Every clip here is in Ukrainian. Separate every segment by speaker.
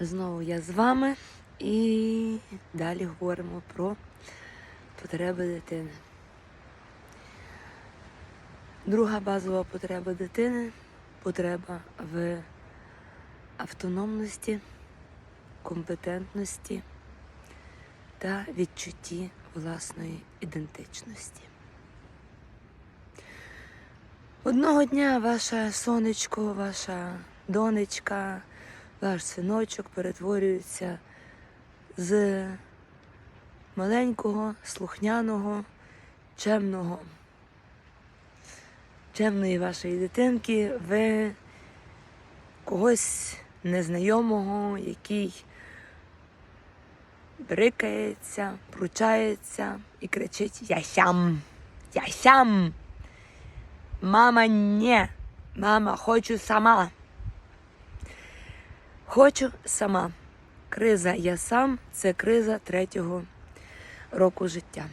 Speaker 1: Знову я з вами і далі говоримо про потреби дитини. Друга базова потреба дитини потреба в автономності, компетентності та відчутті власної ідентичності. Одного дня ваше сонечко, ваша донечка, ваш синочок перетворюється з маленького, слухняного, чемного, чемної вашої дитинки в когось незнайомого, який брикається, пручається і кричить Я сям, я сям. Мама, ні, мама, хочу сама. Хочу сама. Криза я сам це криза третього року життя.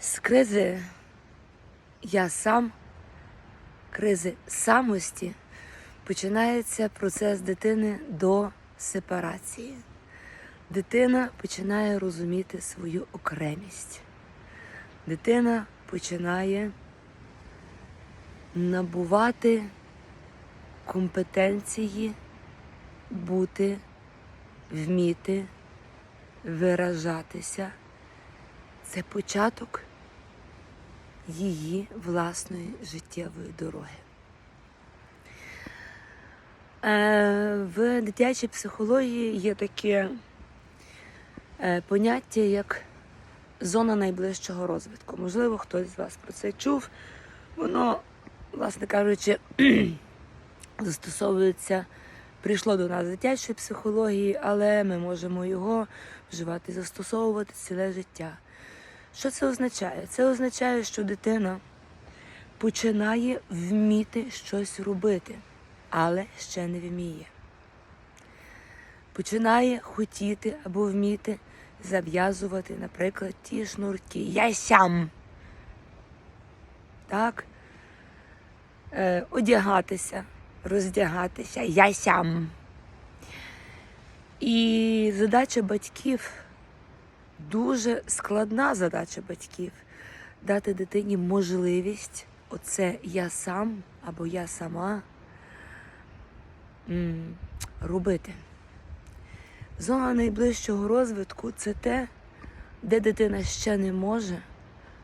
Speaker 1: З кризи я сам, кризи самості починається процес дитини до сепарації. Дитина починає розуміти свою окремість. Дитина починає набувати компетенції бути, вміти, виражатися. Це початок її власної життєвої дороги. Е, В дитячій психології є таке е, поняття, як зона найближчого розвитку. Можливо, хтось з вас про це чув. Воно, власне кажучи, застосовується, прийшло до нас дитячої психології, але ми можемо його вживати, застосовувати ціле життя. Що це означає? Це означає, що дитина починає вміти щось робити, але ще не вміє. Починає хотіти або вміти зав'язувати, наприклад, ті шнурки. Я сям. Так? Е, одягатися, роздягатися, я сям. І задача батьків дуже складна задача батьків дати дитині можливість оце я сам або я сама робити. Зона найближчого розвитку це те, де дитина ще не може,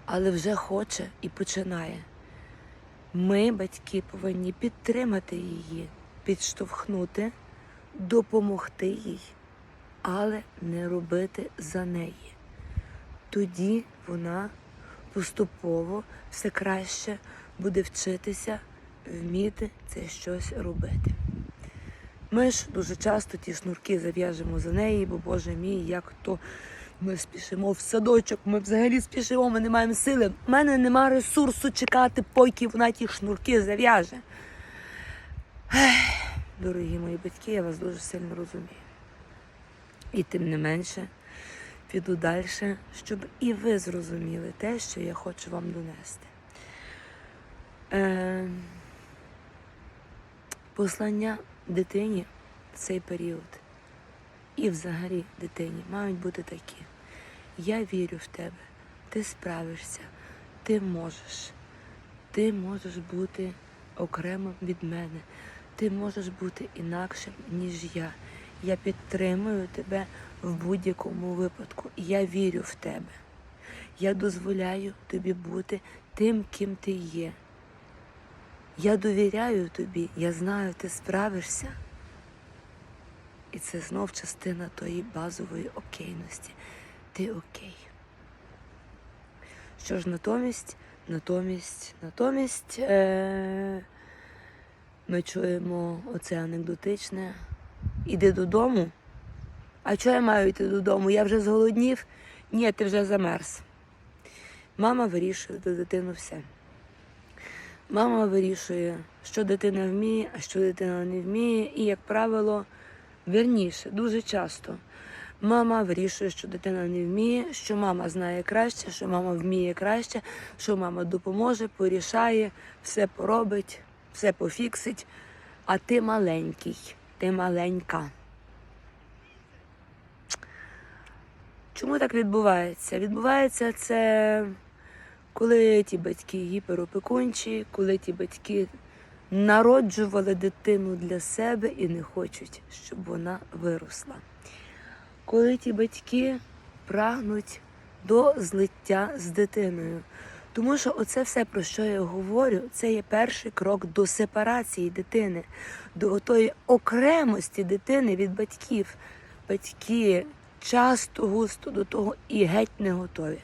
Speaker 1: але вже хоче і починає. Ми, батьки, повинні підтримати її, підштовхнути, допомогти їй, але не робити за неї. Тоді вона поступово все краще буде вчитися, вміти це щось робити. Ми ж дуже часто ті шнурки зав'яжемо за неї, бо Боже мій, як то ми спішимо в садочок, ми взагалі спішимо, ми не маємо сили. У мене нема ресурсу чекати, поки вона ті шнурки зав'яже. Дорогі мої батьки, я вас дуже сильно розумію. І тим не менше піду далі, щоб і ви зрозуміли те, що я хочу вам донести. Е, послання дитині в цей період і взагалі дитині мають бути такі. Я вірю в тебе, ти справишся, ти можеш, ти можеш бути окремим від мене, ти можеш бути інакшим, ніж я. Я підтримую тебе в будь-якому випадку. Я вірю в тебе. Я дозволяю тобі бути тим, ким ти є. Я довіряю тобі, я знаю, ти справишся. І це знов частина тої базової окейності. Ти окей. Що ж натомість, натомість, натомість е- ми чуємо оце анекдотичне. Іди додому. А чого я маю йти додому? Я вже зголоднів? Ні, ти вже замерз. Мама вирішує до дитину все. Мама вирішує, що дитина вміє, а що дитина не вміє. І, як правило, вірніше, дуже часто мама вирішує, що дитина не вміє, що мама знає краще, що мама вміє краще, що мама допоможе, порішає, все поробить, все пофіксить, а ти маленький. ти маленька. Чому так відбувається? Відбувається це, коли ті батьки гіперопекунчі, коли ті батьки народжували дитину для себе і не хочуть, щоб вона виросла. Коли ті батьки прагнуть до злиття з дитиною. Тому що оце все, про що я говорю, це є перший крок до сепарації дитини, до тої окремості дитини від батьків. Батьки часто густо до того і геть не готові.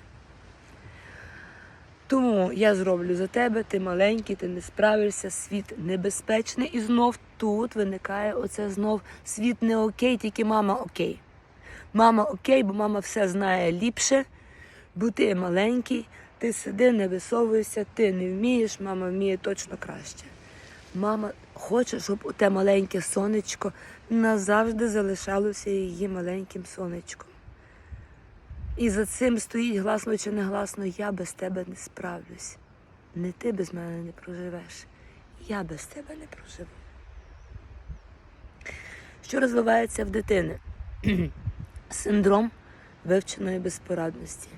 Speaker 1: Тому я зроблю за тебе, ти маленький, ти не справишся, світ небезпечний. І знов тут виникає оце знов світ не окей, тільки мама окей. Мама окей, бо мама все знає ліпше, бо ти маленький, ти сиди, не висовуйся, ти не вмієш, мама вміє точно краще. Мама хоче, щоб оте маленьке сонечко назавжди залишалося її маленьким сонечком. І за цим стоїть гласно чи не гласно, я без тебе не справлюсь. Не ти без мене не проживеш, я без тебе не проживу. Що розвивається в дитини? Синдром вивченої безпорадності.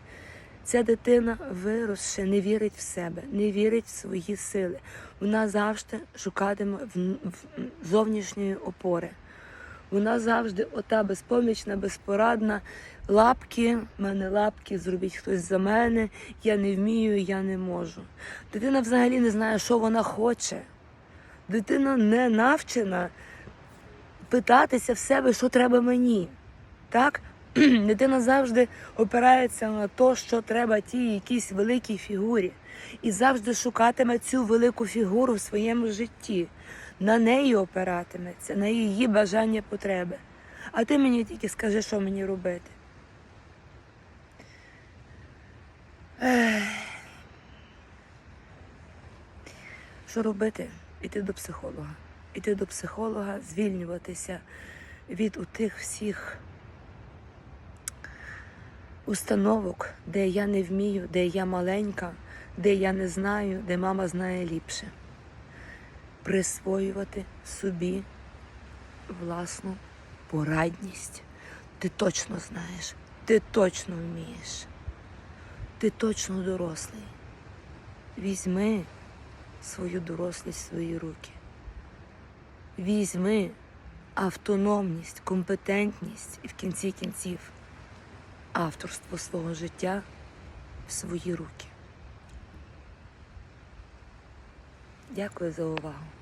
Speaker 1: Ця дитина виросше, не вірить в себе, не вірить в свої сили. Вона завжди шукатиме зовнішньої опори. Вона завжди ота безпомічна, безпорадна. Лапки, в мене лапки, зробіть хтось за мене, я не вмію, я не можу. Дитина взагалі не знає, що вона хоче. Дитина не навчена питатися в себе, що треба мені. Так? Дитина завжди опирається на те, що треба тій якійсь великій фігурі. І завжди шукатиме цю велику фігуру в своєму житті. На неї опиратиметься, на її бажання потреби. А ти мені тільки скажи, що мені робити. Ех. Що робити? Іти до психолога. Іти до психолога, звільнюватися від утих всіх установок, де я не вмію, де я маленька, де я не знаю, де мама знає ліпше. Присвоювати собі власну порадність. Ти точно знаєш, ти точно вмієш, ти точно дорослий. Візьми свою дорослість в свої руки. Візьми автономність, компетентність і в кінці кінців авторство свого життя в свої руки. Дякую за увагу.